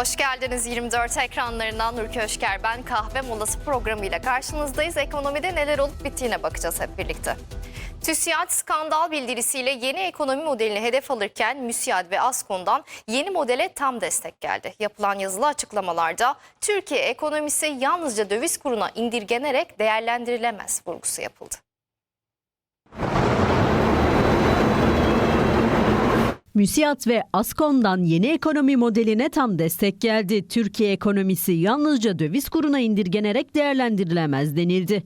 Hoş geldiniz 24 ekranlarından Nur Köşker. Ben Kahve Molası programıyla karşınızdayız. Ekonomide neler olup bittiğine bakacağız hep birlikte. TÜSİAD skandal bildirisiyle yeni ekonomi modelini hedef alırken MÜSİAD ve ASKON'dan yeni modele tam destek geldi. Yapılan yazılı açıklamalarda Türkiye ekonomisi yalnızca döviz kuruna indirgenerek değerlendirilemez vurgusu yapıldı. MÜSİAD ve ASKON'dan yeni ekonomi modeline tam destek geldi. Türkiye ekonomisi yalnızca döviz kuruna indirgenerek değerlendirilemez denildi.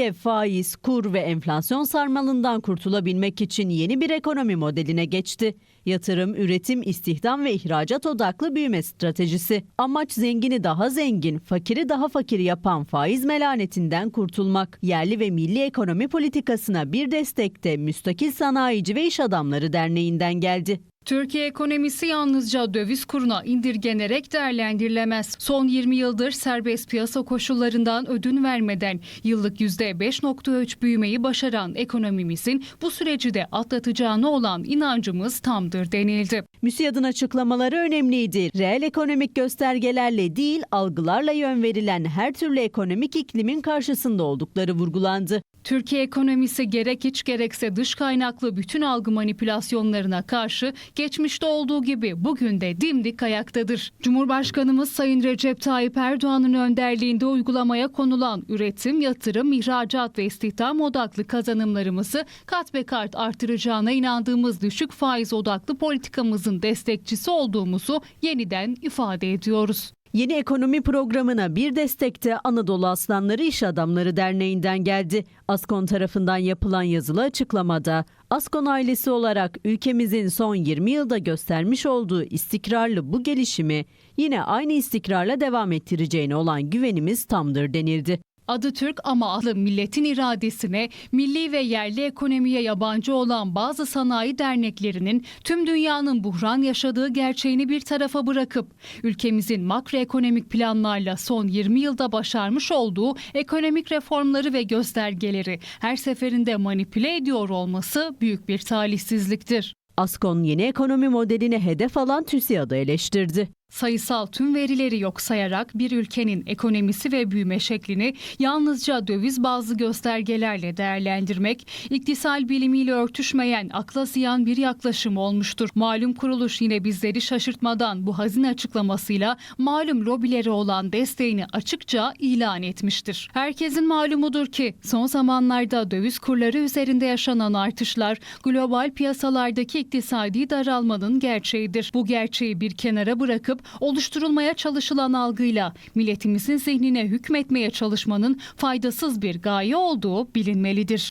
Türkiye faiz, kur ve enflasyon sarmalından kurtulabilmek için yeni bir ekonomi modeline geçti. Yatırım, üretim, istihdam ve ihracat odaklı büyüme stratejisi. Amaç zengini daha zengin, fakiri daha fakir yapan faiz melanetinden kurtulmak. Yerli ve milli ekonomi politikasına bir destek de Müstakil Sanayici ve İş Adamları Derneği'nden geldi. Türkiye ekonomisi yalnızca döviz kuruna indirgenerek değerlendirilemez. Son 20 yıldır serbest piyasa koşullarından ödün vermeden yıllık %5.3 büyümeyi başaran ekonomimizin bu süreci de atlatacağına olan inancımız tamdır denildi. MÜSİAD'ın açıklamaları önemliydi. Reel ekonomik göstergelerle değil, algılarla yön verilen her türlü ekonomik iklimin karşısında oldukları vurgulandı. Türkiye ekonomisi gerek iç gerekse dış kaynaklı bütün algı manipülasyonlarına karşı geçmişte olduğu gibi bugün de dimdik ayaktadır. Cumhurbaşkanımız Sayın Recep Tayyip Erdoğan'ın önderliğinde uygulamaya konulan üretim, yatırım, ihracat ve istihdam odaklı kazanımlarımızı kat be kat artıracağına inandığımız düşük faiz odaklı politikamızın destekçisi olduğumuzu yeniden ifade ediyoruz. Yeni ekonomi programına bir destek de Anadolu Aslanları İş Adamları Derneği'nden geldi. Askon tarafından yapılan yazılı açıklamada Askon ailesi olarak ülkemizin son 20 yılda göstermiş olduğu istikrarlı bu gelişimi yine aynı istikrarla devam ettireceğine olan güvenimiz tamdır denildi. Adı Türk ama aklı milletin iradesine, milli ve yerli ekonomiye yabancı olan bazı sanayi derneklerinin tüm dünyanın buhran yaşadığı gerçeğini bir tarafa bırakıp ülkemizin makroekonomik planlarla son 20 yılda başarmış olduğu ekonomik reformları ve göstergeleri her seferinde manipüle ediyor olması büyük bir talihsizliktir. Askon yeni ekonomi modelini hedef alan TÜSİAD'ı eleştirdi. Sayısal tüm verileri yok sayarak bir ülkenin ekonomisi ve büyüme şeklini yalnızca döviz bazlı göstergelerle değerlendirmek, iktisal bilimiyle örtüşmeyen akla ziyan bir yaklaşım olmuştur. Malum kuruluş yine bizleri şaşırtmadan bu hazine açıklamasıyla malum lobileri olan desteğini açıkça ilan etmiştir. Herkesin malumudur ki son zamanlarda döviz kurları üzerinde yaşanan artışlar global piyasalardaki iktisadi daralmanın gerçeğidir. Bu gerçeği bir kenara bırakıp oluşturulmaya çalışılan algıyla milletimizin zihnine hükmetmeye çalışmanın faydasız bir gaye olduğu bilinmelidir.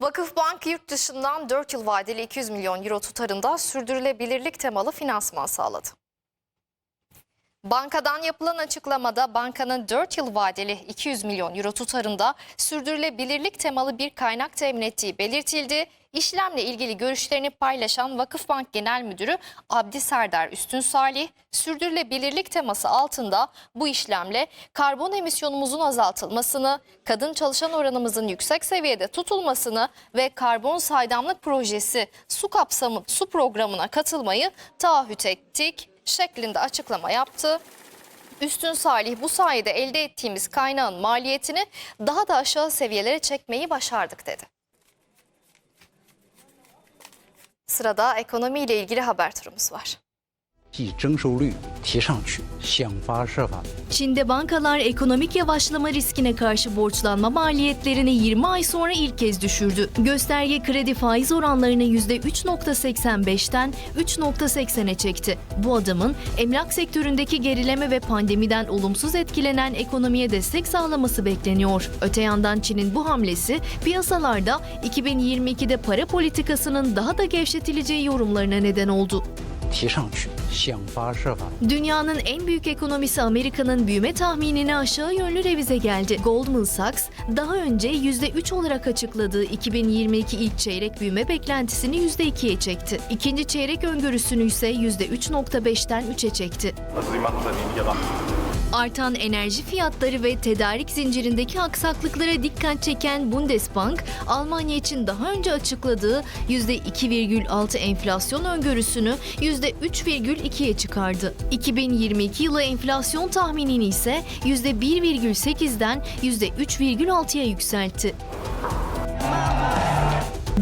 Vakıfbank yurt dışından 4 yıl vadeli 200 milyon euro tutarında sürdürülebilirlik temalı finansman sağladı. Bankadan yapılan açıklamada bankanın 4 yıl vadeli 200 milyon euro tutarında sürdürülebilirlik temalı bir kaynak temin ettiği belirtildi. İşlemle ilgili görüşlerini paylaşan Vakıfbank Genel Müdürü Abdi Serdar Üstün Salih, sürdürülebilirlik teması altında bu işlemle karbon emisyonumuzun azaltılmasını, kadın çalışan oranımızın yüksek seviyede tutulmasını ve karbon saydamlık projesi su kapsamı su programına katılmayı taahhüt ettik şeklinde açıklama yaptı. Üstün Salih bu sayede elde ettiğimiz kaynağın maliyetini daha da aşağı seviyelere çekmeyi başardık dedi. Sırada ekonomiyle ilgili haber turumuz var. Çin'de bankalar ekonomik yavaşlama riskine karşı borçlanma maliyetlerini 20 ay sonra ilk kez düşürdü. Gösterge kredi faiz oranlarını %3.85'ten 3.80'e çekti. Bu adımın emlak sektöründeki gerileme ve pandemiden olumsuz etkilenen ekonomiye destek sağlaması bekleniyor. Öte yandan Çin'in bu hamlesi piyasalarda 2022'de para politikasının daha da gevşetileceği yorumlarına neden oldu. Dünyanın en büyük ekonomisi Amerika'nın büyüme tahminini aşağı yönlü revize geldi. Goldman Sachs daha önce %3 olarak açıkladığı 2022 ilk çeyrek büyüme beklentisini %2'ye çekti. İkinci çeyrek öngörüsünü ise %3.5'ten 3'e çekti. Artan enerji fiyatları ve tedarik zincirindeki aksaklıklara dikkat çeken Bundesbank, Almanya için daha önce açıkladığı %2,6 enflasyon öngörüsünü %3,2'ye çıkardı. 2022 yılı enflasyon tahminini ise %1,8'den %3,6'ya yükseltti.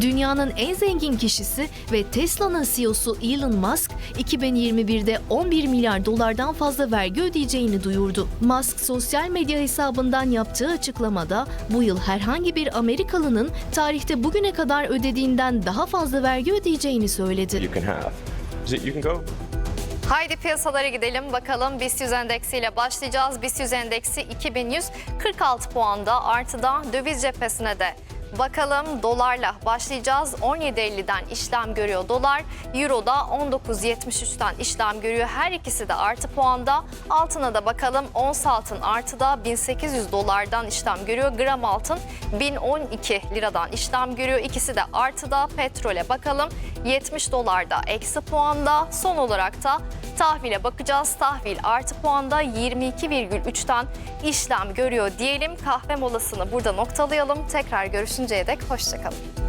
Dünyanın en zengin kişisi ve Tesla'nın CEO'su Elon Musk, 2021'de 11 milyar dolardan fazla vergi ödeyeceğini duyurdu. Musk sosyal medya hesabından yaptığı açıklamada bu yıl herhangi bir Amerikalının tarihte bugüne kadar ödediğinden daha fazla vergi ödeyeceğini söyledi. you can have. Is it you can go? Haydi piyasalara gidelim bakalım BIST 100 endeksiyle başlayacağız. BIST 100 endeksi 2146 puanda artıda döviz cephesine de Bakalım dolarla başlayacağız. 17.50'den işlem görüyor dolar. Euro da 19.73'ten işlem görüyor. Her ikisi de artı puanda. Altına da bakalım. Ons altın artıda 1800 dolardan işlem görüyor. Gram altın 1012 liradan işlem görüyor. İkisi de artıda. Petrole bakalım. 70 dolarda eksi puanda. Son olarak da tahvile bakacağız. Tahvil artı puanda 22,3'ten işlem görüyor diyelim. Kahve molasını burada noktalayalım. Tekrar görüşünceye dek hoşçakalın.